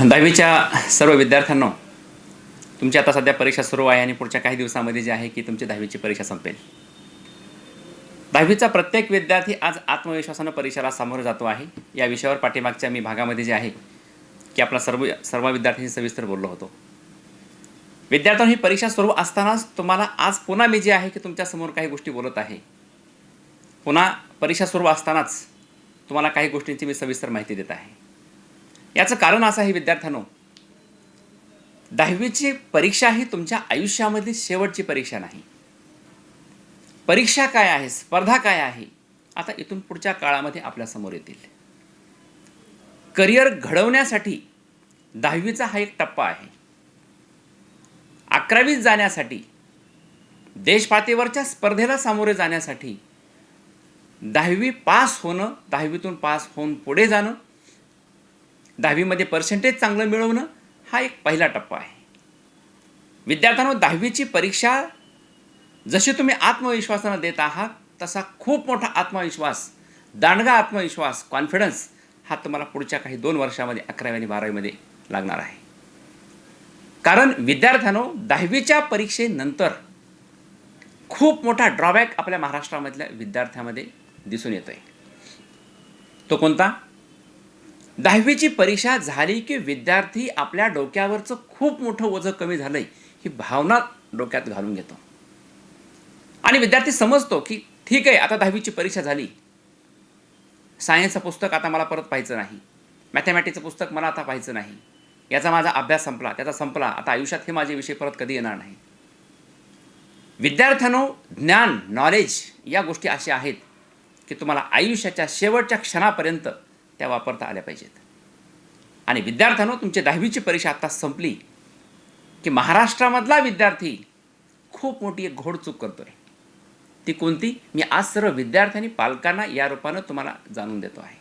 दहावीच्या सर्व विद्यार्थ्यांना तुमची आता सध्या परीक्षा सुरू आहे आणि पुढच्या काही दिवसामध्ये जे आहे की तुमची दहावीची परीक्षा संपेल. दहावीचा प्रत्येक विद्यार्थी आज आत्मविश्वासानं परीक्षेला सामोरं जातो आहे. या विषयावर पाठीमागच्या मी भागामध्ये जे आहे की आपला सर्व सर्व विद्यार्थ्यांशी सविस्तर बोललो होतो. विद्यार्थ्यांनो ही परीक्षा सुरू असतानाच तुम्हाला आज पुन्हा मी जे आहे की तुमच्यासमोर काही गोष्टी बोलत आहे. पुन्हा परीक्षा सुरू असतानाच तुम्हाला काही गोष्टींची मी सविस्तर माहिती देत आहे. याचं कारण असं आहे विद्यार्थ्यांनो दहावीची परीक्षा ही तुमच्या आयुष्यामधली शेवटची परीक्षा नाही. परीक्षा काय आहे स्पर्धा काय आहे आता इथून पुढच्या काळामध्ये आपल्यासमोर येतील. करिअर घडवण्यासाठी दहावीचा हा एक टप्पा आहे. अकरावीत जाण्यासाठी देशपातळीवरच्या स्पर्धेला सामोरे जाण्यासाठी दहावी पास होणं दहावीतून पास होऊन पुढे जाणं दहावीमध्ये पर्सेंटेज चांगलं मिळवणं हा एक पहिला टप्पा आहे. विद्यार्थ्यांनो दहावीची परीक्षा जशी तुम्ही आत्मविश्वासानं देत आहात तसा खूप मोठा आत्मविश्वास दांडगा आत्मविश्वास कॉन्फिडन्स हा तुम्हाला पुढच्या काही दोन वर्षामध्ये अकरावी आणि बारावीमध्ये लागणार आहे. कारण विद्यार्थ्यांनो दहावीच्या परीक्षेनंतर खूप मोठा ड्रॉबॅक आपल्या महाराष्ट्रामधल्या विद्यार्थ्यामध्ये दिसून येतो आहे तो कोणता? दहावीची परीक्षा झाली की विद्यार्थी आपल्या डोक्यावरचं खूप मोठं ओझं कमी झालंय ही भावना डोक्यात घालून घेतो. आणि विद्यार्थी समजतो की ठीक आहे आता दहावीची परीक्षा झाली. सायन्सचं पुस्तक आता मला परत पाहायचं नाही. मॅथमॅटिक्सचं पुस्तक मला आता पाहायचं नाही. याचा माझा अभ्यास संपला त्याचा संपला. आता आयुष्यात हे माझे विषय परत कधी येणार नाही. विद्यार्थ्यांनो ज्ञान नॉलेज या गोष्टी अशा आहेत की तुम्हाला आयुष्याच्या शेवटच्या क्षणापर्यंत त्या वापरता आल्या पाहिजेत. आणि विद्यार्थ्यांनो तुमची दहावीची परीक्षा आत्ता संपली की महाराष्ट्रामधला विद्यार्थी खूप मोठी एक घोडचूक करतोय ती कोणती? मी आज सर्व विद्यार्थ्यांनी पालकांना या रूपानं तुम्हाला जाणून देतो आहे.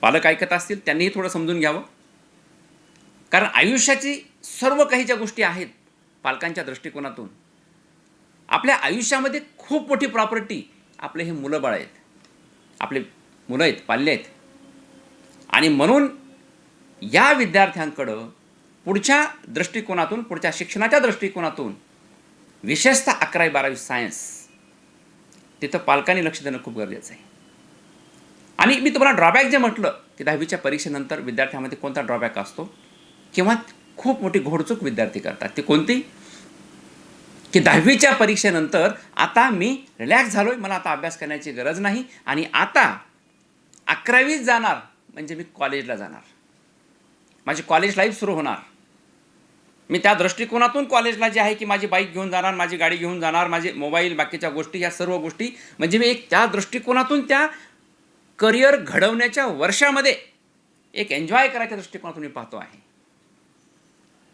पालक ऐकत असतील त्यांनीही थोडं समजून घ्यावं. कारण आयुष्याची सर्व काही ज्या गोष्टी आहेत पालकांच्या दृष्टिकोनातून आपल्या आयुष्यामध्ये खूप मोठी प्रॉपर्टी आपले हे मुलंबाळ आहेत. आपले मुलं आहेत पाल्ले आहेत. आणि म्हणून या विद्यार्थ्यांकडं पुढच्या दृष्टिकोनातून पुढच्या शिक्षणाच्या दृष्टिकोनातून विशेषतः अकरावी बारावी सायन्स तिथं पालकांनी लक्ष देणं खूप गरजेचं आहे. आणि मी तुम्हाला ड्रॉबॅक जे म्हटलं की दहावीच्या परीक्षेनंतर विद्यार्थ्यामध्ये कोणता ड्रॉबॅक असतो किंवा खूप मोठी घोडचूक विद्यार्थी करतात. ती कोणती? की दहावीच्या परीक्षेनंतर आता मी रिलॅक्स झालो आहे मला आता अभ्यास करण्याची गरज नाही आणि आता अकरावीत जाणार म्हणजे मी कॉलेजला जाणार. माझी कॉलेज लाईफ सुरू होणार. मी त्या दृष्टिकोनातून कॉलेजला जे आहे की माझी बाईक घेऊन जाणार माझी गाडी घेऊन जाणार माझे मोबाईल बाकीच्या गोष्टी या सर्व गोष्टी. म्हणजे मी एक त्या दृष्टिकोनातून त्या करिअर घडवण्याच्या वर्षामध्ये एक एन्जॉय करायच्या दृष्टिकोनातून मी पाहतो आहे.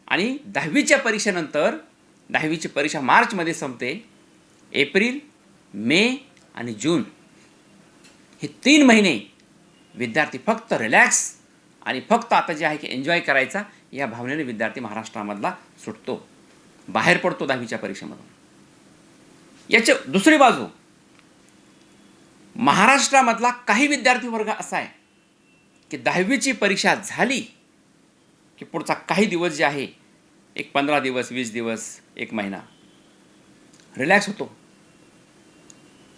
आणि दहावीच्या परीक्षेनंतर दहावीची परीक्षा मार्चमध्ये संपते. एप्रिल मे आणि जून. हे तीन महिने विद्यार्थी फक्त रिलॅक्स आणि फक्त आता जे आहे की एन्जॉय करायचा या भावनेने विद्यार्थी महाराष्ट्रामधला सुटतो. बाहेर पडतो दहावीच्या परीक्षेमधून. याची दुसरी बाजू महाराष्ट्रामधला काही विद्यार्थी वर्ग असा आहे की दहावीची परीक्षा झाली की पुढचा काही दिवस जे आहे एक पंधरा दिवस वीस दिवस एक महिना. रिलॅक्स होतो.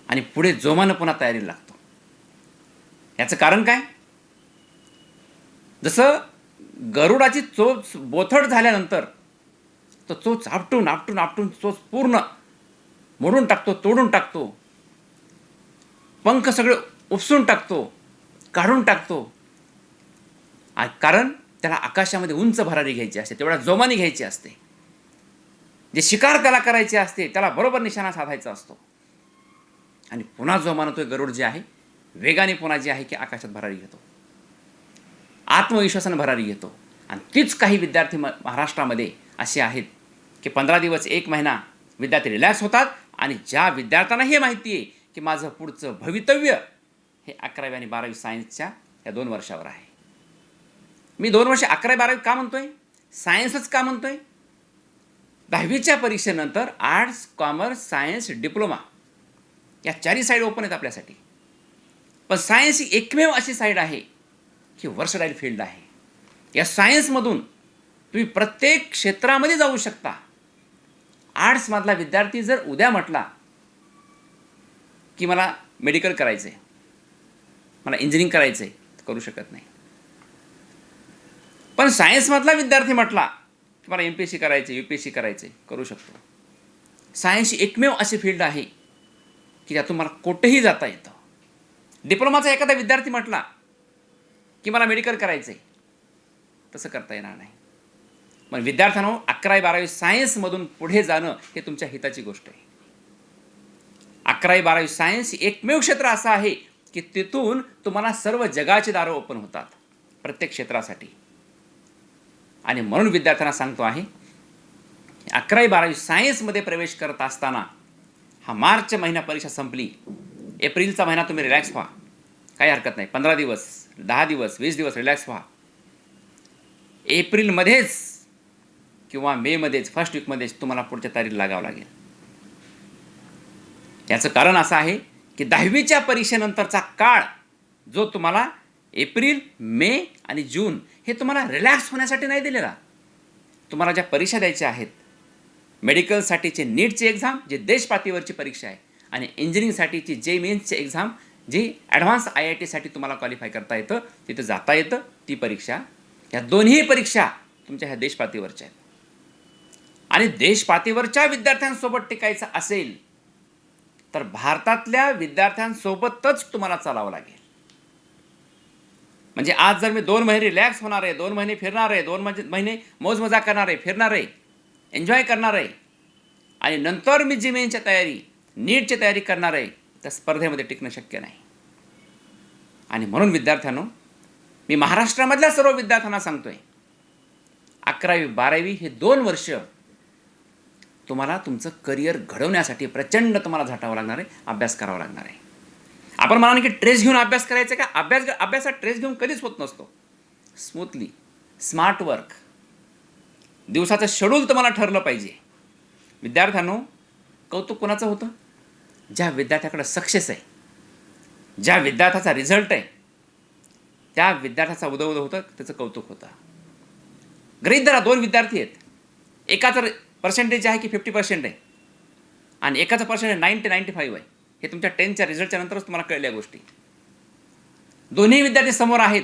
आणि पुढे जोमानं पुन्हा तयारीला लागतो. याचं कारण काय? जसं गरुडाची चोच बोथट झाल्यानंतर तो चोच आपटून आपटून आपटून चोच पूर्ण मोडून टाकतो तोडून टाकतो. पंख सगळे उपसून टाकतो काढून टाकतो. कारण त्याला आकाशामध्ये उंच भरारी घ्यायची असते तेवढ्या जोमाने घ्यायची असते. जे शिकार त्याला करायचे असते त्याला बरोबर निशाणा साधायचा असतो. आणि पुन्हा जोमानं तो गरुड जे आहे वेगाने पुन्हा जे आहे की आकाशात भरारी घेतो? आत्मविश्वासानं भरारी घेतो. आणि तीच काही विद्यार्थी म महाराष्ट्रामध्ये असे आहेत की पंधरा दिवस एक महिना विद्यार्थी रिलॅक्स होतात आणि ज्या विद्यार्थ्यांना हे माहिती आहे की माझं पुढचं भवितव्य हे अकरावी आणि बारावी सायन्सच्या या दोन वर्षावर आहे. मी दोन वर्ष अकरावी बारावी का म्हणतोय? सायन्सच का म्हणतोय? दहावीच्या परीक्षेनंतर आर्ट्स कॉमर्स सायन्स डिप्लोमा या चारही साईड ओपन आहेत आपल्यासाठी. पण सायन्स ही एकमेव अशी साईड आहे की वर्सडाईल फील्ड आहे. या सायन्समधून तुम्ही प्रत्येक क्षेत्रामध्ये जाऊ शकता. आर्ट्समधला विद्यार्थी जर उद्या म्हटला की मला मेडिकल करायचं आहे मला इंजिनिअरिंग करायचं आहे करू शकत नाही. पण सायन्समधला विद्यार्थी म्हटला की मला एम पी एस सी करायचं यू पी एस सी करायचं आहे करू शकतो. सायन्स ही एकमेव अशी फील्ड आहे की त्यातून मला कुठेही जाता येतं. डिप्लोमाचा एखादा विद्यार्थी म्हटला की मला मेडिकल करायचं आहे तसं करता येणार नाही. पण विद्यार्थ्यांनो अकरावी बारावी सायन्समधून पुढे जाणं हे तुमच्या हिताची गोष्ट आहे. अकरावी बारावी सायन्स एकमेव क्षेत्र असं आहे की तिथून तुम्हाला सर्व जगाची दारं ओपन होतात प्रत्येक क्षेत्रासाठी. आणि म्हणून विद्यार्थ्यांना सांगतो आहे अकरावी बारावी सायन्समध्ये प्रवेश करत असताना हा मार्च महिना परीक्षा संपली. एप्रिलचा महिना तुम्ही रिलॅक्स व्हा. काही हरकत नाही. पंधरा दिवस दहा दिवस वीस दिवस रिलॅक्स व्हा. एप्रिलमध्येच किंवा मेमध्येच फर्स्ट वीकमध्येच तुम्हाला पुढच्या तारीख लागावं लागेल. याचं कारण असं आहे की दहावीच्या परीक्षेनंतरचा काळ जो तुम्हाला एप्रिल मे आणि जून हे तुम्हाला रिलॅक्स होण्यासाठी नाही दिलेला. तुम्हाला ज्या परीक्षा द्यायच्या आहेत मेडिकलसाठीचे नीटची एक्झाम जे देशपातळीवरची परीक्षा आहे आणि इंजिनिअरिंगसाठीची जे मेन्सची एक्झाम जी ॲडव्हान्स आय आय टीसाठी तुम्हाला क्वालिफाय करता येतं तिथं जाता येतं ती परीक्षा ह्या दोन्ही परीक्षा तुमच्या ह्या देशपातळीवरच्या आहेत. आणि देशपातळीवरच्या विद्यार्थ्यांसोबत टिकायचं असेल तर भारतातल्या विद्यार्थ्यांसोबतच तुम्हाला चालावं लागेल. म्हणजे आज जर मी दोन महिने रिलॅक्स होणार आहे दोन महिने फिरणार आहे दोन म्हणजे महिने मौजमजा करणार आहे फिरणार आहे एन्जॉय करणार आहे आणि नंतर मी जी मेनच्या तयारी नीटची तयारी करणार आहे त्या स्पर्धेमध्ये टिकणं शक्य नाही. आणि म्हणून विद्यार्थ्यांनो मी महाराष्ट्रामधल्या सर्व विद्यार्थ्यांना सांगतोय अकरावी बारावी हे दोन वर्ष तुम्हाला तुमचं करिअर घडवण्यासाठी प्रचंड तुम्हाला झटावं लागणार आहे अभ्यास करावा लागणार आहे. आपण म्हणाल की ट्रेस घेऊन अभ्यास करायचा का? अभ्यास अभ्यासात ट्रेस घेऊन कधीच होत नसतो. Smoothly smart work. दिवसाचं शेड्यूल तुम्हाला ठरलं पाहिजे. विद्यार्थ्यांनो कौतुक कोणाचं होतं? ज्या विद्यार्थ्याकडं सक्सेस आहे ज्या विद्यार्थ्याचा रिझल्ट आहे त्या विद्यार्थ्याचा उदो उदो होतं त्याचं कौतुक होतं. गृहित धरा दोन विद्यार्थी आहेत. एकाचं पर्सेंटेज आहे की फिफ्टी पर्सेंट आहे. आणि एकाचं पर्सेंटेज नाईन्टी नाईन्टी फाईव्ह आहे. हे तुमच्या टेनच्या रिझल्टच्या नंतरच तुम्हाला कळल्या गोष्टी. दोन्ही विद्यार्थी समोर आहेत.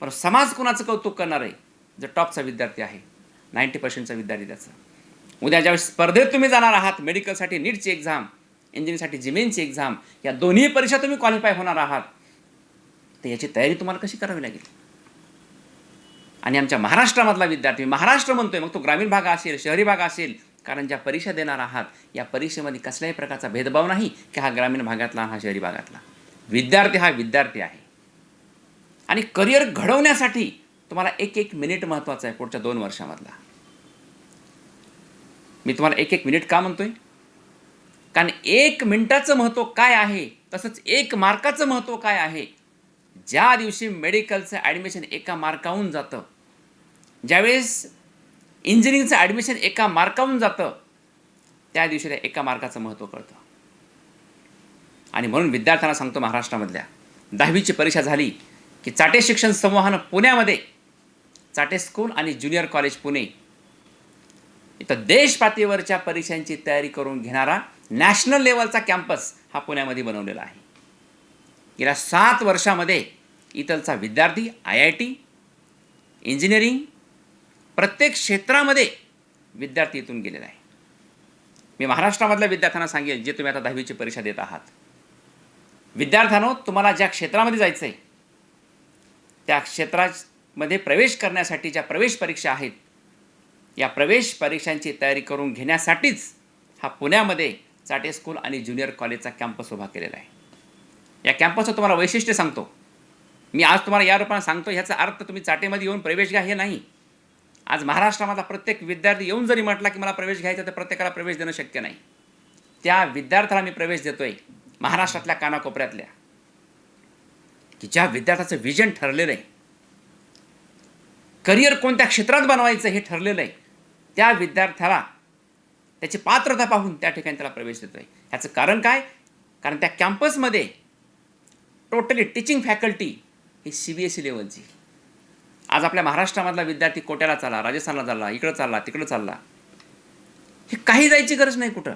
पण समाज कुणाचं कौतुक करणार आहे? जो टॉपचा विद्यार्थी आहे. नाईन्टी पर्सेंटचा विद्यार्थी त्याचा. उद्या ज्यावेळेस स्पर्धेत तुम्ही जाणार आहात मेडिकलसाठी नीटची एक्झाम इंजिनिअरिंगसाठी जिमेनची एक्झाम या दोन्ही परीक्षा तुम्ही क्वालिफाय होणार आहात. तर याची तयारी तुम्हाला कशी करावी लागेल? आणि आमच्या महाराष्ट्रामधला विद्यार्थी महाराष्ट्र म्हणतोय मग तो ग्रामीण भाग असेल शहरी भाग असेल कारण ज्या परीक्षा देणार आहात या परीक्षेमध्ये कसल्याही प्रकारचा भेदभाव नाही की हा ग्रामीण भागातला हा शहरी भागातला. विद्यार्थी हा विद्यार्थी आहे. आणि करिअर घडवण्यासाठी तुम्हाला एक एक मिनिट महत्त्वाचा आहे पुढच्या दोन वर्षामधला. मी तुम्हाला एक एक मिनिट का म्हणतोय? कारण एक मिनिटाचं महत्त्व काय आहे? तसंच एक मार्काचं महत्त्व काय आहे? ज्या दिवशी मेडिकलचं ॲडमिशन एका मार्काहून जातं ज्यावेळेस इंजिनिअरिंगचं ॲडमिशन एका मार्काहून जातं त्या दिवशी त्या एका मार्काचं महत्त्व कळतं. आणि म्हणून विद्यार्थ्यांना सांगतो महाराष्ट्रामधल्या दहावीची परीक्षा झाली की चाटे शिक्षण समूहानं पुण्यामध्ये चाटे स्कूल आणि ज्युनियर कॉलेज पुणे. इथं देशपातळीवरच्या परीक्षांची तयारी करून घेणारा नॅशनल लेवलचा कॅम्पस हा पुण्यामध्ये बनवलेला आहे. गेल्या सात वर्षामध्ये इथलचा विद्यार्थी आय आय टी इंजिनिअरिंग प्रत्येक क्षेत्रामध्ये विद्यार्थी इथून गेलेला आहे. मी महाराष्ट्रामधल्या विद्यार्थ्यांना सांगेन जे तुम्ही आता दहावीची परीक्षा देत आहात. विद्यार्थ्यांनो तुम्हाला ज्या क्षेत्रामध्ये जायचं आहे त्या क्षेत्रामध्ये प्रवेश करण्यासाठी ज्या प्रवेश परीक्षा आहेत या प्रवेश परीक्षांची तयारी करून घेण्यासाठीच हा पुण्यामध्ये चाटे स्कूल आणि ज्युनियर कॉलेजचा कॅम्पस उभा केलेला आहे. या कॅम्पसचं तुम्हाला वैशिष्ट्य सांगतो. मी आज तुम्हाला या रूपाने सांगतो ह्याचा अर्थ तुम्ही चाटेमध्ये येऊन प्रवेश घ्या हे नाही. आज महाराष्ट्रामधला प्रत्येक विद्यार्थी येऊन जरी म्हटला की मला प्रवेश घ्यायचा तर प्रत्येकाला प्रवेश देणं शक्य नाही. त्या विद्यार्थ्याला मी प्रवेश देतो आहे महाराष्ट्रातल्या कानाकोपऱ्यातल्या. की ज्या विद्यार्थ्याचं विजन ठरलेलं आहे करिअर कोणत्या क्षेत्रात बनवायचं हे ठरलेलं आहे त्या विद्यार्थ्याला त्याची पात्रता पाहून त्या ठिकाणी त्याला प्रवेश देतो आहे ह्याचं कारण काय? कारण त्या कॅम्पसमध्ये टोटली टीचिंग फॅकल्टी ही सी बी एस ई लेवलची. आज आपल्या महाराष्ट्रामधला विद्यार्थी कोट्याला चालला राजस्थानला चालला इकडं चालला तिकडं चालला. हे काही जायची गरज नाही कुठं.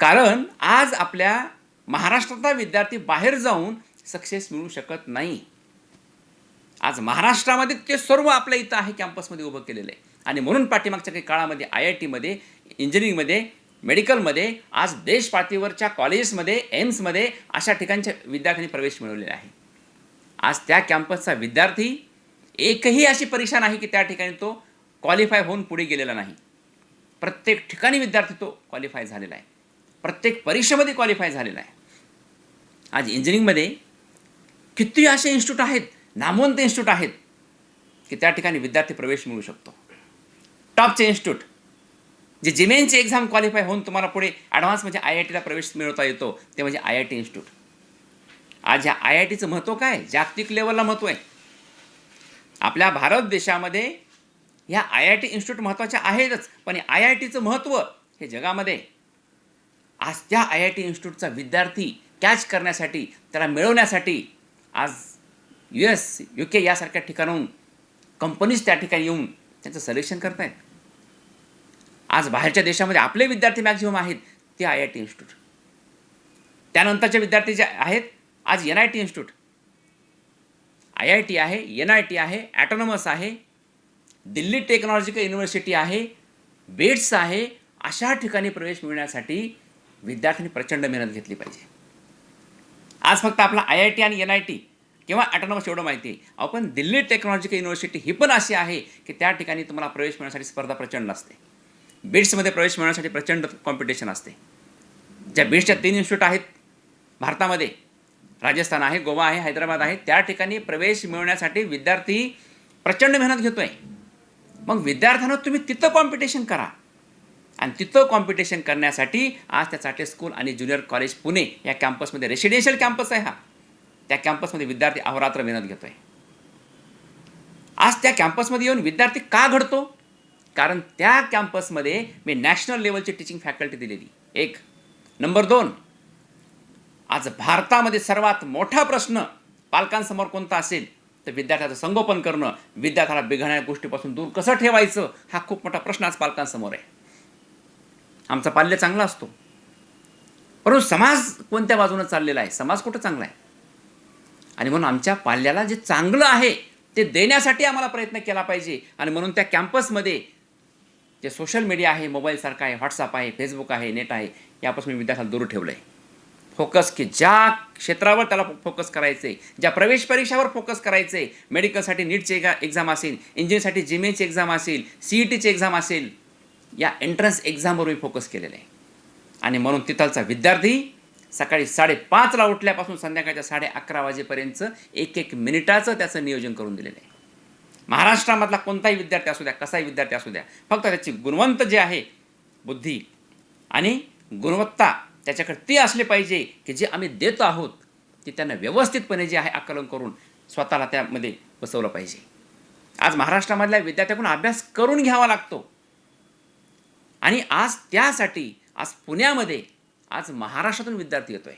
कारण आज आपल्या महाराष्ट्रातला विद्यार्थी बाहेर जाऊन सक्सेस मिळू शकत नाही. आज महाराष्ट्रामध्ये ते सर्व आपल्या इथं आहे कॅम्पसमध्ये उभं केलेलं आहे. आणि म्हणून पाठीमागच्या काही काळामध्ये आय आय टीमध्ये इंजिनिअरिंगमध्ये मेडिकलमध्ये आज देश पातळीवरच्या कॉलेजेसमध्ये एम्समध्ये अशा ठिकाणच्या विद्यार्थ्यांनी प्रवेश मिळवलेला आहे. आज त्या कॅम्पसचा विद्यार्थी एकही अशी परीक्षा नाही की त्या ठिकाणी तो क्वालिफाय होऊन पुढे गेलेला नाही. प्रत्येक ठिकाणी विद्यार्थी तो क्वालिफाय झालेला आहे. प्रत्येक परीक्षेमध्ये क्वालिफाय झालेला आहे. आज इंजिनिअरिंगमध्ये किती असे इन्स्टिट्यूट आहेत नामवंत इन्स्टिट्यूट आहेत की त्या ठिकाणी विद्यार्थी प्रवेश मिळू शकतो. टॉपचे इन्स्टिट्यूट. जे जिमेनची एक्झाम क्वालिफाय होऊन तुम्हाला पुढे ॲडव्हान्स म्हणजे आय आय टीला प्रवेश मिळवता येतो ते म्हणजे आय आय टी इन्स्टिट्यूट. आज ह्या आय आय टीचं महत्त्व काय? जागतिक लेवलला महत्त्व आहे. आपल्या भारत देशामध्ये ह्या आय आय टी इन्स्टिट्यूट महत्त्वाच्या आहेतच पण आय आय टीचं महत्त्व हे जगामध्ये आज त्या आय आय टी इन्स्टिट्यूटचा विद्यार्थी कॅच करण्यासाठी त्याला मिळवण्यासाठी आज यू एस यू के यासारख्या ठिकाणाहून कंपनीज त्या ठिकाणी येऊन त्यांचं सिलेक्शन करतायत. आज बाहेरच्या देशामध्ये आपले विद्यार्थी मॅक्झिमम आहेत ते आय आय टी इन्स्टिट्यूट. त्यानंतरचे विद्यार्थी जे आहेत आज N I T institute. I I T आहे एन आय टी आहे ॲटोनॉमस आहे दिल्ली टेक्नॉलॉजिकल युनिव्हर्सिटी आहे बेट्स आहे अशा ठिकाणी प्रवेश मिळण्यासाठी विद्यार्थ्यांनी प्रचंड मेहनत घेतली पाहिजे. आज फक्त आपला आय आय टी आणि एन आय टी किंवा ॲटोनॉमस एवढं माहिती आहे. आपण दिल्ली टेक्नॉलॉजिकल युनिव्हर्सिटी ही पण अशी आहे की त्या ठिकाणी तुम्हाला प्रवेश मिळण्यासाठी स्पर्धा प्रचंड असते. बीड्समध्ये प्रवेश मिळवण्यासाठी प्रचंड कॉम्पिटिशन असते. ज्या बीड्सच्या तीन इन्स्टिट्यूट आहेत भारतामध्ये राजस्थान आहे गोवा आहे हैदराबाद आहे त्या ठिकाणी प्रवेश मिळवण्यासाठी विद्यार्थी प्रचंड मेहनत घेतो आहे मग विद्यार्थ्यांना तुम्ही तिथं कॉम्पिटिशन करा. आणि तिथं कॉम्पिटिशन करण्यासाठी आज त्या चाटे स्कूल आणि ज्युनियर कॉलेज पुणे या कॅम्पसमध्ये रेसिडेन्शियल कॅम्पस आहे हा. त्या कॅम्पसमध्ये विद्यार्थी अहोरात्र मेहनत घेतो आहे आज त्या कॅम्पसमध्ये येऊन विद्यार्थी का घडतो? कारण त्या कॅम्पसमध्ये मी नॅशनल लेवलची टीचिंग फॅकल्टी दिलेली. एक. नंबर दोन. आज भारतामध्ये सर्वात मोठा प्रश्न पालकांसमोर कोणता असेल? तर विद्यार्थ्याचं संगोपन करणं विद्यार्थ्याला बिघडणाऱ्या गोष्टीपासून दूर कसं ठेवायचं हा खूप मोठा प्रश्न आज पालकांसमोर आहे. आमचा पाल्य चांगला असतो. परंतु समाज कोणत्या बाजूनं चाललेला आहे? समाज कुठं चांगला आहे? आणि म्हणून आमच्या पाल्याला जे चांगलं आहे ते देण्यासाठी आम्हाला प्रयत्न केला पाहिजे. आणि म्हणून त्या कॅम्पसमध्ये जे सोशल मीडिया आहे मोबाईलसारखं आहे व्हॉट्सअप आहे फेसबुक आहे नेट आहे यापासून मी विद्यार्थ्याला दूर ठेवलं आहे फोकस की ज्या क्षेत्रावर त्याला फोकस करायचं आहे ज्या प्रवेश परीक्षावर फोकस करायचं आहे मेडिकलसाठी नीटची एका एक्झाम असेल इंजिनिअरसाठी जिमेची एक्झाम असेल सी ई टीची एक्झाम असेल या एंट्रन्स एक्झामवर मी फोकस केलेलं आहे. आणि म्हणून तिथलचा विद्यार्थी सकाळी साडेपाचला उठल्यापासून संध्याकाळच्या साडे अकरा वाजेपर्यंत एक एक मिनिटाचं त्याचं नियोजन करून दिलेलं आहे. महाराष्ट्रामधला कोणताही विद्यार्थी असू द्या कसाही विद्यार्थी असू द्या फक्त त्याची गुणवंत जे आहे बुद्धी आणि गुणवत्ता त्याच्याकडे ती असले पाहिजे की जे आम्ही देत आहोत ते त्यांना व्यवस्थितपणे जे आहे आकलन करून स्वतःला त्यामध्ये बसवलं पाहिजे. आज महाराष्ट्रामधल्या विद्यार्थ्याकडून अभ्यास करून घ्यावा लागतो. आणि आज त्यासाठी आज पुण्यामध्ये आज महाराष्ट्रातून विद्यार्थी येतोय.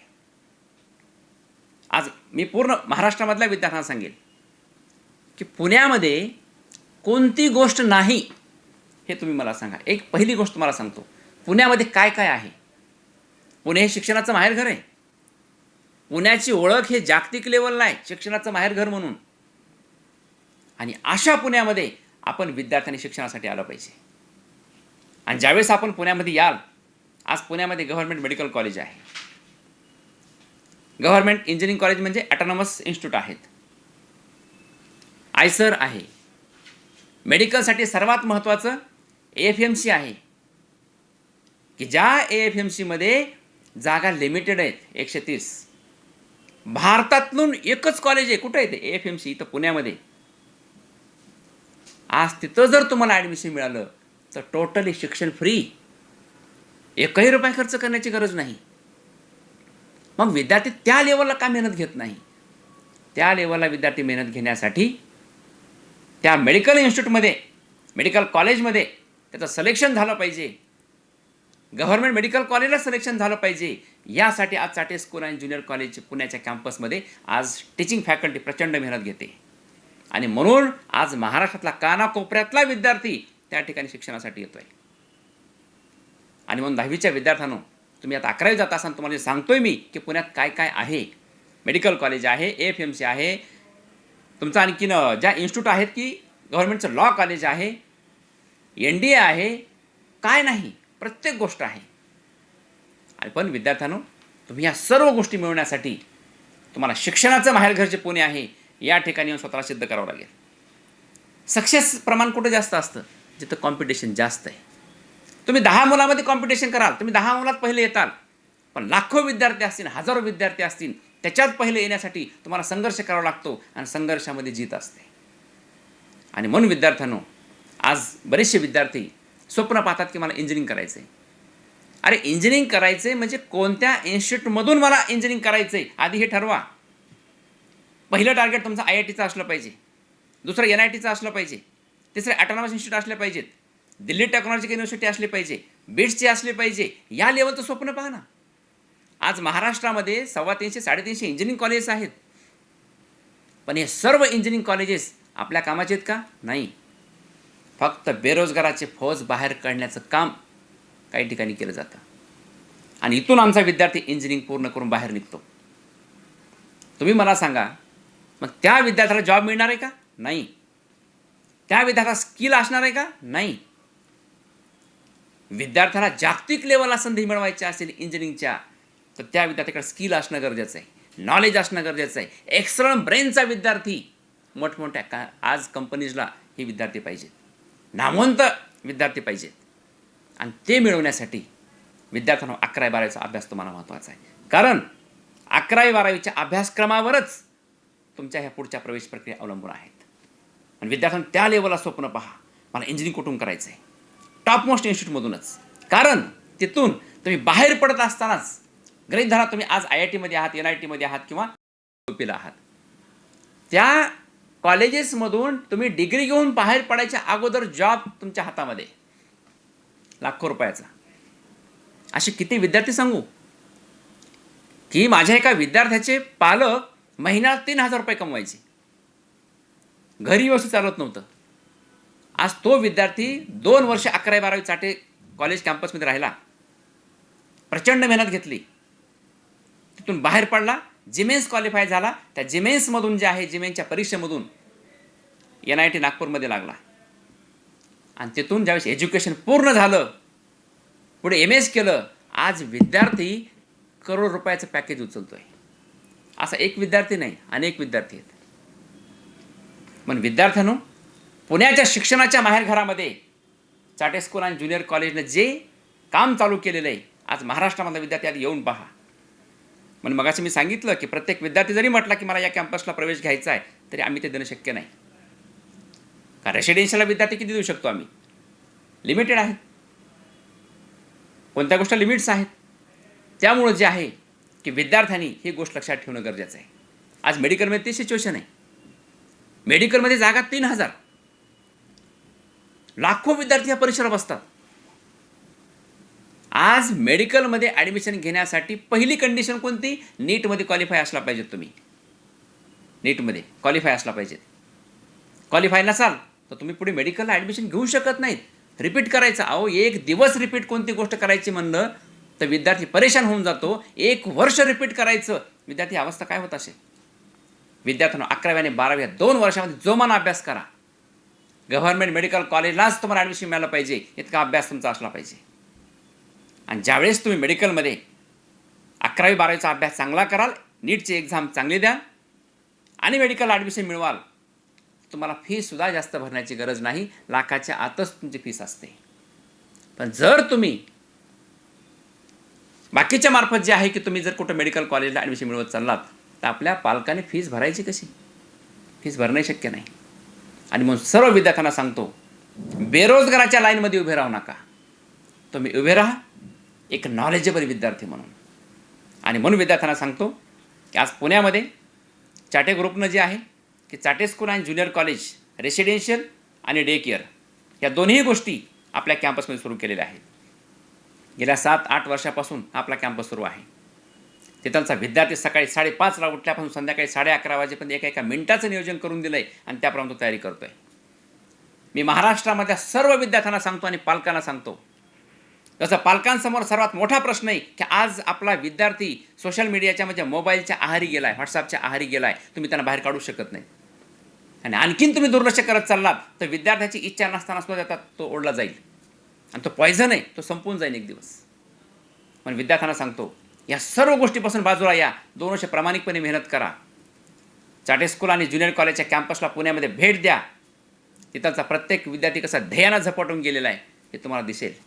आज मी पूर्ण महाराष्ट्रामधल्या विद्यार्थ्यांना सांगेल की पुण्यामध्ये कोणती गोष्ट नाही हे तुम्ही मला सांगा. एक पहिली गोष्ट तुम्हाला सांगतो. पुण्यामध्ये काय काय आहे? पुणे हे शिक्षणाचं माहेरघर आहे. पुण्याची ओळख हे जागतिक लेवलला आहे. शिक्षणाचं माहेरघर म्हणून. आणि अशा पुण्यामध्ये आपण विद्यार्थ्यांनी शिक्षणासाठी आलं पाहिजे. आणि ज्यावेळेस आपण पुण्यामध्ये याल आज पुण्यामध्ये गव्हर्नमेंट मेडिकल कॉलेज आहे. गव्हर्नमेंट इंजिनिअरिंग कॉलेज म्हणजे ॲटॉनॉमस इन्स्टिट्यूट आहेत. आयसर आहे. मेडिकलसाठी सर्वात महत्त्वाचं ए एफ एम सी आहे. की ज्या ए एफ एम सीमध्ये जागा लिमिटेड आहेत एकशे तीस. भारतातून एकच कॉलेज आहे. कुठं आहे ते? ए एफ एम सी इथं पुण्यामध्ये. आज तिथं जर तुम्हाला ॲडमिशन मिळालं तर टोटली शिक्षण फ्री एकही रुपये खर्च करण्याची गरज नाही. मग विद्यार्थी त्या लेवलला का मेहनत घेत नाही? त्या लेवलला विद्यार्थी मेहनत घेण्यासाठी त्या मेडिकल इन्स्टिट्यूटमध्ये मेडिकल कॉलेजमध्ये त्याचं सलेक्शन झालं पाहिजे. गव्हर्नमेंट मेडिकल कॉलेजला सिलेक्शन झालं पाहिजे. यासाठी आज चाटे स्कूल आणि ज्युनियर कॉलेज पुण्याच्या कॅम्पसमध्ये आज टीचिंग फॅकल्टी प्रचंड मेहनत घेते. आणि म्हणून आज महाराष्ट्रातला कानाकोपऱ्यातला विद्यार्थी त्या ठिकाणी शिक्षणासाठी येतो आहे आणि म्हणून दहावीच्या विद्यार्थ्यांनो तुम्ही आता अकरावी जात असाल तुम्हाला सांगतोय मी की पुण्यात काय काय आहे. मेडिकल कॉलेज आहे एफ एम सी आहे तुमचं आणखीन ज्या इन्स्टिट्यूट आहेत की गव्हर्नमेंटचं लॉ कॉलेज आहे एन डी ए आहे काय नाही प्रत्येक गोष्ट आहे. आणि पण विद्यार्थ्यांनो तुम्ही या सर्व गोष्टी मिळवण्यासाठी तुम्हाला शिक्षणाचं माहेरघर जे पुणे आहे या ठिकाणी येऊन स्वतःला सिद्ध करावं लागेल. सक्सेस प्रमाण कुठं जास्त असतं? जिथं कॉम्पिटिशन जास्त आहे. तुम्ही दहा मुलामध्ये कॉम्पिटिशन कराल तुम्ही दहा मुलात पहिले येताल पण लाखो विद्यार्थी असतील हजारो विद्यार्थी असतील त्याच्यात पहिले येण्यासाठी तुम्हाला संघर्ष करावा लागतो आणि संघर्षामध्ये जीत असते. आणि म्हणून विद्यार्थ्यांनो आज बरेचसे विद्यार्थी स्वप्न पाहतात की मला इंजिनिअरिंग करायचं आहे अरे इंजिनिअरिंग करायचं आहे म्हणजे कोणत्या इन्स्टिट्यूटमधून मला इंजिनिअरिंग करायचं आहे आधी हे ठरवा. पहिलं टार्गेट तुमचं आय आय टीचं असलं पाहिजे. दुसरं एन आय टीचं असलं पाहिजे. तिसरं ॲटॉनॉमस इन्स्टिट्यूट असले पाहिजेत. दिल्ली टेक्नॉलॉजिकल युनिव्हर्सिटी असली पाहिजे. बीड्सची असले पाहिजे. या लेवलचं स्वप्न पहा ना. आज महाराष्ट्रामध्ये सव्वा तीनशे साडेतीनशे इंजिनिअरिंग कॉलेजेस आहेत. पण हे सर्व इंजिनिअरिंग कॉलेजेस आपल्या कामाचे आहेत का? नाही. फक्त बेरोजगाराचे फौज बाहेर काढण्याचं काम काही ठिकाणी केलं जातं. आणि इथून आमचा विद्यार्थी इंजिनिअरिंग पूर्ण करून बाहेर निघतो. तुम्ही मला सांगा मग त्या विद्यार्थ्याला जॉब मिळणार आहे का? नाही. त्या विद्यार्थ्याला स्किल असणार आहे का? नाही. विद्यार्थ्याला जागतिक लेवलला संधी मिळवायची असेल इंजिनिअरिंगच्या तर त्या विद्यार्थ्याकडे स्किल असणं गरजेचं आहे. नॉलेज असणं गरजेचं आहे. एक्सलंट ब्रेनचा विद्यार्थी. मोठमोठ्या का आज कंपनीजला हे विद्यार्थी पाहिजेत. नामवंत विद्यार्थी पाहिजेत. आणि ते मिळवण्यासाठी विद्यार्थ्यांना अकरावी बारावीचा अभ्यास तुम्हाला महत्त्वाचा आहे. कारण अकरावी बारावीच्या अभ्यासक्रमावरच तुमच्या ह्या पुढच्या प्रवेश प्रक्रिया अवलंबून आहेत. आणि विद्यार्थ्यांना त्या लेवलला स्वप्न पहा. मला इंजिनिअरिंग कुठून करायचं आहे टॉप मोस्ट इन्स्टिट्यूटमधूनच कारण तिथून तुम्ही बाहेर पडत असतानाच गृहित धरा तुम्ही आज आय आय टीमध्ये आहात एन आय टीमध्ये आहात किंवा युपीला आहात. त्या कॉलेजेसमधून तुम्ही डिग्री घेऊन बाहेर पडायच्या अगोदर जॉब तुमच्या हातामध्ये. लाखो रुपयाचा. असे किती विद्यार्थी सांगू? की माझ्या एका विद्यार्थ्याचे पालक महिन्याला तीन हजार रुपये कमवायचे. घरी व्यवस्थित चालत नव्हतं. आज तो विद्यार्थी दोन वर्ष अकरावी बारावी चाटे कॉलेज कॅम्पसमध्ये राहिला. प्रचंड मेहनत घेतली. तिथून बाहेर पडला. जिमेन्स क्वालिफाय झाला. त्या जिमेन्समधून जे आहे जिमेन्सच्या परीक्षेमधून एन आय टी नागपूरमध्ये लागला. आणि तिथून ज्यावेळेस एज्युकेशन पूर्ण झालं पुढे एम एस केलं आज विद्यार्थी करोड रुपयाचं पॅकेज उचलतोय. असा एक विद्यार्थी नाही अनेक विद्यार्थी आहेत. पण विद्यार्थ्यांनो पुण्याच्या शिक्षणाच्या माहेरघरामध्ये चाटे स्कूल आणि ज्युनियर कॉलेजनं जे काम चालू केलेलं आहे आज महाराष्ट्रामधला विद्यार्थी आधी येऊन पहा. म्हणून मगाशी मी सांगितलं की प्रत्येक विद्यार्थी जरी म्हटला की मला या कॅम्पसला प्रवेश घ्यायचा आहे तरी आम्ही ते देणं शक्य नाही. का रेसिडेन्शियलला विद्यार्थी किती देऊ शकतो आम्ही? लिमिटेड आहेत. कोणत्या गोष्टी लिमिट्स आहेत? त्यामुळं जे आहे की विद्यार्थ्यांनी ही गोष्ट लक्षात ठेवणं गरजेचं आहे. आज मेडिकलमध्ये ते सिच्युएशन आहे. मेडिकलमध्ये जागा तीन हजार. लाखो विद्यार्थी या परीक्षेला बसतात. आज मेडिकलमध्ये ॲडमिशन घेण्यासाठी पहिली कंडिशन कोणती? नीटमध्ये क्वालिफाय असला पाहिजेत तुम्ही. नीटमध्ये क्वालिफाय असला पाहिजेत क्वालिफाय नसाल तर तुम्ही पुढे मेडिकलला ॲडमिशन घेऊ शकत नाहीत. रिपीट करायचं. अहो एक दिवस रिपीट कोणती गोष्ट करायची म्हणलं तर विद्यार्थी परेशान होऊन जातो. एक वर्ष रिपीट करायचं. विद्यार्थी अवस्था काय होत असेल? विद्यार्थ्यांना अकरावी आणि बारावी या दोन वर्षामध्ये जोमान अभ्यास करा. गव्हर्नमेंट मेडिकल कॉलेजलाच तुम्हाला ॲडमिशन मिळालं पाहिजे. इतका अभ्यास तुमचा असला पाहिजे. आणि ज्यावेळेस तुम्ही मेडिकलमध्ये अकरावी बारावीचा अभ्यास चांगला कराल नीटची एक्झाम चांगली द्याल आणि मेडिकल ॲडमिशन मिळवाल तुम्हाला फीसुद्धा जास्त भरण्याची गरज नाही. लाखाच्या आतच तुमची फीस असते. पण जर तुम्ही बाकीच्या मार्फत जे आहे की तुम्ही जर कुठं मेडिकल कॉलेजला ॲडमिशन मिळवत चाललात तर आपल्या पालकाने फीस भरायची कशी? फीस भरणे शक्य नाही. आणि मग सर्व विद्यार्थ्यांना सांगतो बेरोजगाराच्या लाईनमध्ये उभे राहू नका. तुम्ही उभे राहा एक नॉलेजेबल विद्यार्थी म्हणून. आणि म्हणून विद्यार्थ्यांना सांगतो की आज पुण्यामध्ये चाटे ग्रुपनं जे आहे की चाटे स्कूल आणि ज्युनियर कॉलेज रेसिडेन्शियल आणि डे केअर या दोन्ही गोष्टी आपल्या कॅम्पसमध्ये सुरू केलेल्या आहेत. गेल्या सात आठ वर्षापासून आपला कॅम्पस सुरू आहे. तिथलचा विद्यार्थी सकाळी साडेपाचला उठल्यापासून संध्याकाळी साडे अकरा वाजेपर्यंत एका एका मिनिटाचं नियोजन करून दिलं आहे आणि त्याप्रमाणे तो तयारी करतो आहे मी महाराष्ट्रामधल्या सर्व विद्यार्थ्यांना सांगतो आणि पालकांना सांगतो जसं पालकांसमोर सर्वात मोठा प्रश्न आहे की आज आपला विद्यार्थी सोशल मीडियाच्या म्हणजे मोबाईलच्या आहारी गेला आहे व्हॉट्सअपच्या आहारी गेला आहे तुम्ही त्यांना बाहेर काढू शकत नाही. आणि आणखीन तुम्ही दुर्लक्ष करत चाललात तर विद्यार्थ्याची इच्छा नसताना सुद्धा त्यात तो ओढला जाईल. आणि तो पॉयझन आहे तो संपून जाईल एक दिवस. पण विद्यार्थ्यांना सांगतो या सर्व गोष्टीपासून बाजूला या दोन वर्ष प्रामाणिकपणे मेहनत करा. चाटे स्कूल आणि ज्युनियर कॉलेजच्या कॅम्पसला पुण्यामध्ये भेट द्या. तिथलचा प्रत्येक विद्यार्थी कसा ध्येयानं झपाटून गेलेला आहे हे तुम्हाला दिसेल.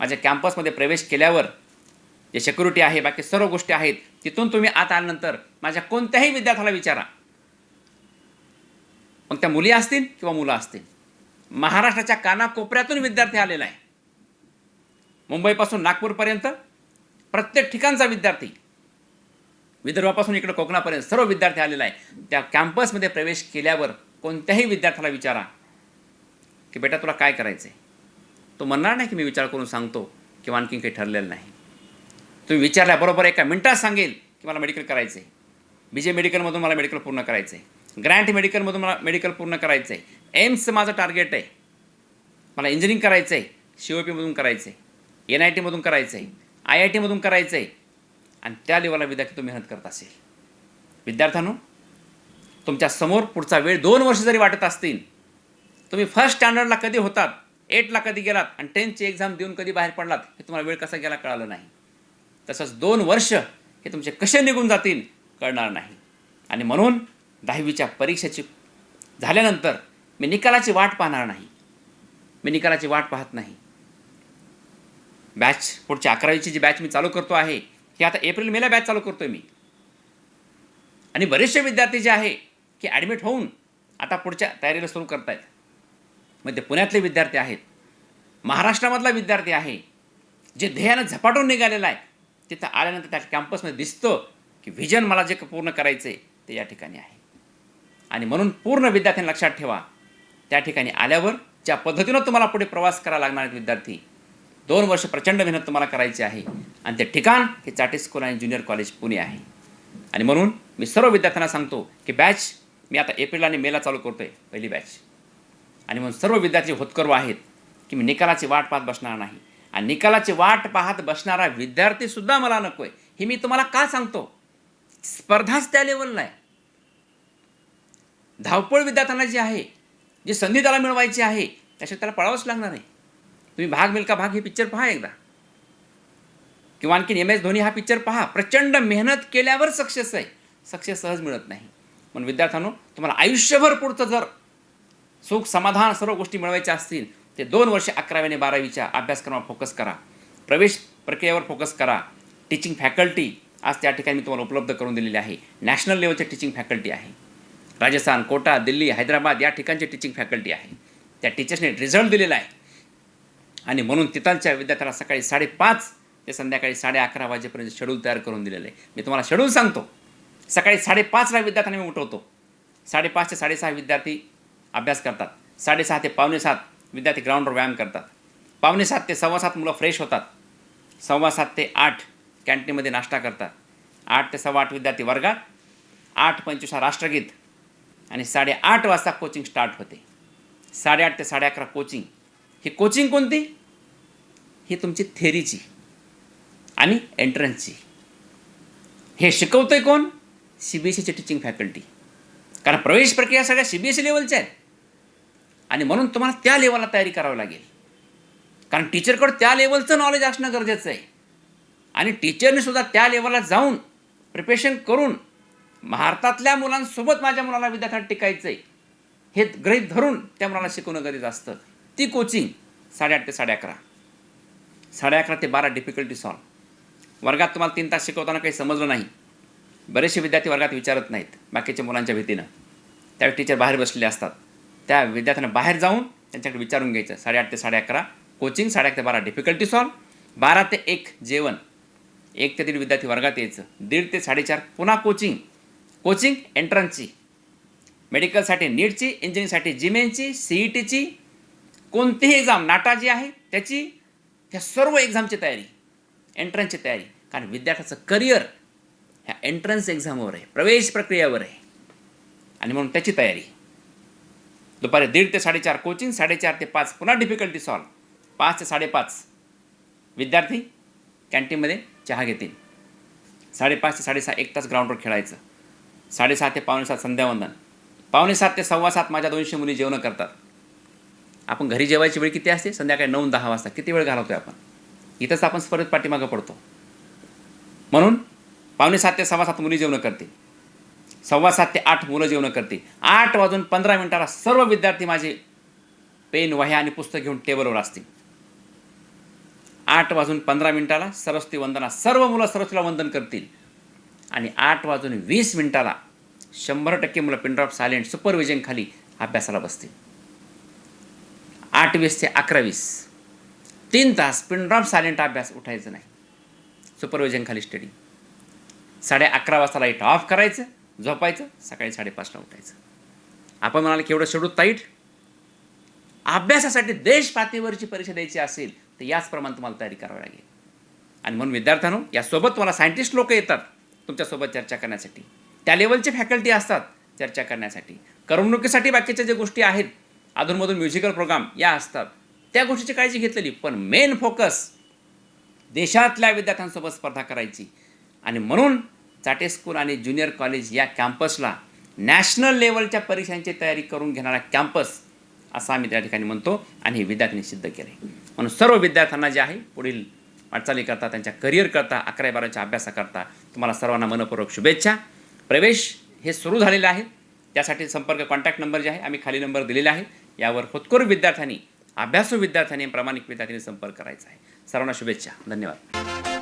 माझ्या कॅम्पसमध्ये प्रवेश केल्यावर जे सेक्युरिटी आहे बाकी सर्व गोष्टी आहेत तिथून तुम्ही आत आल्यानंतर माझ्या कोणत्याही विद्यार्थ्याला विचारा. मग त्या मुली असतील किंवा मुलं असतील. महाराष्ट्राच्या कानाकोपऱ्यातून विद्यार्थी आलेला आहे. मुंबईपासून नागपूरपर्यंत प्रत्येक ठिकाणचा विद्यार्थी. विदर्भापासून इकडे कोकणापर्यंत सर्व विद्यार्थी आलेला आहे. त्या कॅम्पसमध्ये प्रवेश केल्यावर कोणत्याही विद्यार्थ्याला विचारा की बेटा तुला काय करायचं आहे तो म्हणणार नाही की मी विचार करून सांगतो किंवा आणखीन काही ठरलेलं नाही. तुम्ही विचारल्याबरोबर एका मिनटात सांगेल की मला मेडिकल करायचं आहे बी जे मेडिकलमधून मला मेडिकल पूर्ण करायचं आहे ग्रँट मेडिकलमधून मला मेडिकल पूर्ण करायचं आहे एम्सचं माझं टार्गेट आहे. मला इंजिनिअरिंग करायचं आहे सी ओ पीमधून करायचं आहे एन आय टीमधून करायचं आहे आय आय टीमधून करायचं आहे आणि त्या लेवलला विद्यार्थी तो मेहनत करत असेल. विद्यार्थ्यांनो तुमच्यासमोर पुढचा वेळ दोन वर्ष जरी वाटत असतील तुम्ही फर्स्ट स्टँडर्डला कधी होतात? एटला कधी गेलात आणि टेन्थची एक्झाम देऊन कधी बाहेर पडलात हे तुम्हाला वेळ कसा गेला कळालं नाही. तसंच दोन वर्ष हे तुमचे कसे निघून जातील कळणार नाही. आणि म्हणून दहावीच्या परीक्षेची झाल्यानंतर मी निकालाची वाट पाहणार नाही. मी निकालाची वाट पाहत नाही. बॅच पुढच्या अकरावीची जी बॅच मी चालू करतो आहे ही आता एप्रिल मेला बॅच चालू करतोय मी. आणि बरेचसे विद्यार्थी जे आहे की ॲडमिट होऊन आता पुढच्या तयारीला सुरू करतायत. मग ते पुण्यातले विद्यार्थी आहेत. महाराष्ट्रामधला विद्यार्थी आहे. जे ध्येयानं झपाटून निघालेला आहे. तिथं आल्यानंतर त्या कॅम्पसमध्ये दिसतं की व्हिजन मला जे पूर्ण करायचं आहे ते या ठिकाणी आहे. आणि म्हणून पूर्ण विद्यार्थ्यांनी लक्षात ठेवा त्या ठिकाणी आल्यावर ज्या पद्धतीनं तुम्हाला पुढे प्रवास करायला लागणार आहेत विद्यार्थी दोन वर्ष प्रचंड मेहनत तुम्हाला करायची आहे. आणि ते ठिकाण हे चाटे स्कूल आणि ज्युनियर कॉलेज पुणे आहे. आणि म्हणून मी सर्व विद्यार्थ्यांना सांगतो की बॅच मी आता एप्रिल आणि मेला चालू करतो आहे पहिली बॅच आणि म्हणून सर्व विद्यार्थी होतकरू आहेत की मी निकालाची वाट पाहत बसणार नाही. आणि निकालाची वाट पाहत बसणारा विद्यार्थीसुद्धा मला नको आहे हे मी तुम्हाला का सांगतो? स्पर्धाच त्या लेवलला आहे धावपळ विद्यार्थ्यांना जी आहे जी संधी त्याला मिळवायची आहे त्याच्यात त्याला पळावंच लागणार आहे. तुम्ही भाग मिल्का भाग हे पिक्चर पहा एकदा. किंवा आणखीन एम एस धोनी हा पिक्चर पहा. प्रचंड मेहनत केल्यावर सक्सेस आहे. सक्सेस सहज मिळत नाही. म्हणून विद्यार्थ्यांनो तुम्हाला आयुष्यभर पुढचं जर सुख समाधान सर्व गोष्टी मिळवायच्या असतील ते दोन वर्ष अकरावी आणि बारावीच्या अभ्यासक्रमावर फोकस करा. प्रवेश प्रक्रियेवर फोकस करा. टीचिंग फॅकल्टी आज त्या ठिकाणी मी तुम्हाला उपलब्ध करून दिलेली आहे. नॅशनल लेवलची टीचिंग फॅकल्टी आहे. राजस्थान कोटा दिल्ली हैदराबाद या ठिकाणची टीचिंग फॅकल्टी आहे. त्या टीचर्सने रिझल्ट दिलेला आहे. आणि म्हणून तिथांच्या विद्यार्थ्याला सकाळी साडेपाच ते संध्याकाळी साडे अकरा वाजेपर्यंत शेड्यूल तयार करून दिलेलं आहे. मी तुम्हाला शेड्यूल सांगतो. सकाळी साडेपाचला विद्यार्थ्यांना मी उठवतो. साडेपाच ते साडेसहा विद्यार्थी अभ्यास करतात. साडेसहा ते पावणे सात विद्यार्थी ग्राउंडवर व्यायाम करतात. पावणे सात ते सव्वा सात मुलं फ्रेश होतात. सव्वा सात ते आठ कॅन्टीनमध्ये नाश्ता करतात. आठ ते सव्वा आठ विद्यार्थी वर्गात आठ पंचवीस हा राष्ट्रगीत आणि साडेआठ वाजता कोचिंग स्टार्ट होते. साडेआठ ते साडे अकरा कोचिंग ही कोचिंग कोणती? ही तुमची थेरीची आणि एंट्रन्सची हे शिकवतंय कोण? सी बी एस सीची टीचिंग फॅकल्टी कारण प्रवेश प्रक्रिया सगळ्या सी बी एस सी लेवलच्या आहेत. आणि म्हणून तुम्हाला त्या लेवलला तयारी करावी लागेल. कारण टीचरकडं त्या लेवलचं नॉलेज असणं गरजेचं आहे. आणि टीचरने सुद्धा त्या लेवलला जाऊन प्रिपरेशन करून भारतातल्या मुलांसोबत माझ्या मुलाला विद्यार्थ्यात टिकायचं आहे हे गृहीत धरून त्या मुलाला शिकवणं गरजेचं असतं. ती कोचिंग साडेआठ ते साडे अकरा साडे अकरा ते बारा डिफिकल्टी सॉल्व वर्गात तुम्हाला तीन तास शिकवताना काही समजलं नाही. बरेचसे विद्यार्थी वर्गात विचारत नाहीत बाकीच्या मुलांच्या भीतीनं. त्यावेळी टीचर बाहेर बसलेले असतात. त्या विद्यार्थ्यांना बाहेर जाऊन त्यांच्याकडे विचारून घ्यायचं. साडेआठ ते साडे अकरा कोचिंग साडेआठ ते बारा डिफिकल्टी सॉल्व बारा ते एक जेवण. एक ते दीड विद्यार्थी वर्गात यायचं. दीड ते साडेचार पुन्हा कोचिंग कोचिंग एंट्रन्सची मेडिकलसाठी नीटची इंजिनिअरिंगसाठी जिमेनची सी ई टीची कोणतीही एक्झाम नाटा जी आहे त्याची त्या सर्व एक्झामची तयारी. एंट्रन्सची तयारी. कारण विद्यार्थ्याचं करिअर ह्या एंट्रन्स एक्झामवर आहे प्रवेश प्रक्रियेवर आहे. आणि म्हणून त्याची तयारी. दुपारी दीड ते साडेचार कोचिंग साडेचार ते पाच पुन्हा डिफिकल्टी सॉल्व पाच ते साडेपाच. विद्यार्थी कॅन्टीनमध्ये चहा घेतील. साडेपाच ते साडेसहा एक तास ग्राउंडवर खेळायचं. साडेसहा ते पावणे सात संध्यावंदन. पावणे सात ते सव्वा सात माझ्या दोनशे मुली जेवणं करतात. आपण घरी जेवायची वेळ किती असते? संध्याकाळी नऊ दहा वाजता. किती वेळ घालवतोय आपण? इथंच आपण स्पर्धेत पाठीमागं पडतो. म्हणून पावणे सात ते सव्वा सात मुली जेवणं करते. सव्वा सात ते आठ मुलं जेवणं करते. आठ वाजून पंधरा मिनिटाला सर्व विद्यार्थी माझे पेन वह्या आणि पुस्तक घेऊन टेबलवर असतील. आठ वाजून पंधरा मिनिटाला सरस्वती वंदना सर्व मुलं सरस्वतीला वंदन करतील. आणि आठ वाजून वीस मिनिटाला शंभर टक्के मुलं पिनड्रॉप सायलेंट सुपरविजन खाली अभ्यासाला बसतील. आठ वीस ते अकरा वीस. तीन तास पिनड्रॉप सायलेंट अभ्यास उठायचं नाही. सुपरविजन खाली स्टडी साडे अकरा वाजता लाइट ऑफ करायचं झोपायचं सकाळी साडेपाचला उठायचं. आपण म्हणाल की एवढं शेड्यूल ताईट अभ्यासासाठी देश पातळीवरची परीक्षा द्यायची असेल तर याचप्रमाणे तुम्हाला तयारी करावी लागेल. आणि म्हणून विद्यार्थ्यांनो यासोबत तुम्हाला सायंटिस्ट लोक येतात तुमच्यासोबत चर्चा करण्यासाठी. त्या लेवलचे फॅकल्टी असतात चर्चा करण्यासाठी. करमणुकीसाठी बाकीच्या ज्या गोष्टी आहेत अधूनमधून म्युझिकल प्रोग्राम या असतात त्या गोष्टीची काळजी घेतलेली. पण मेन फोकस देशातल्या विद्यार्थ्यांसोबत स्पर्धा करायची. आणि म्हणून चाटे स्कूल आणि ज्युनियर कॉलेज या कॅम्पसला नॅशनल लेवलच्या परीक्षांची तयारी करून घेणारा कॅम्पस असं आम्ही त्या ठिकाणी म्हणतो आणि हे विद्यार्थ्यांनी सिद्ध केले म्हणून सर्व विद्यार्थ्यांना जे आहे पुढील वाटचालीकरता त्यांच्या करिअरकरता करता अकरावी अभ्यासाकरता तुम्हाला सर्वांना मनपूर्वक शुभेच्छा. प्रवेश हे सुरू झालेलं आहे. त्यासाठी संपर्क कॉन्टॅक्ट नंबर जे आहे आम्ही खाली नंबर दिलेला आहे. यावर होतकोर विद्यार्थ्यांनी अभ्यासू विद्यार्थ्यांनी प्रामाणिक विद्यार्थ्यांनी संपर्क करायचा आहे. सर्वांना शुभेच्छा. धन्यवाद.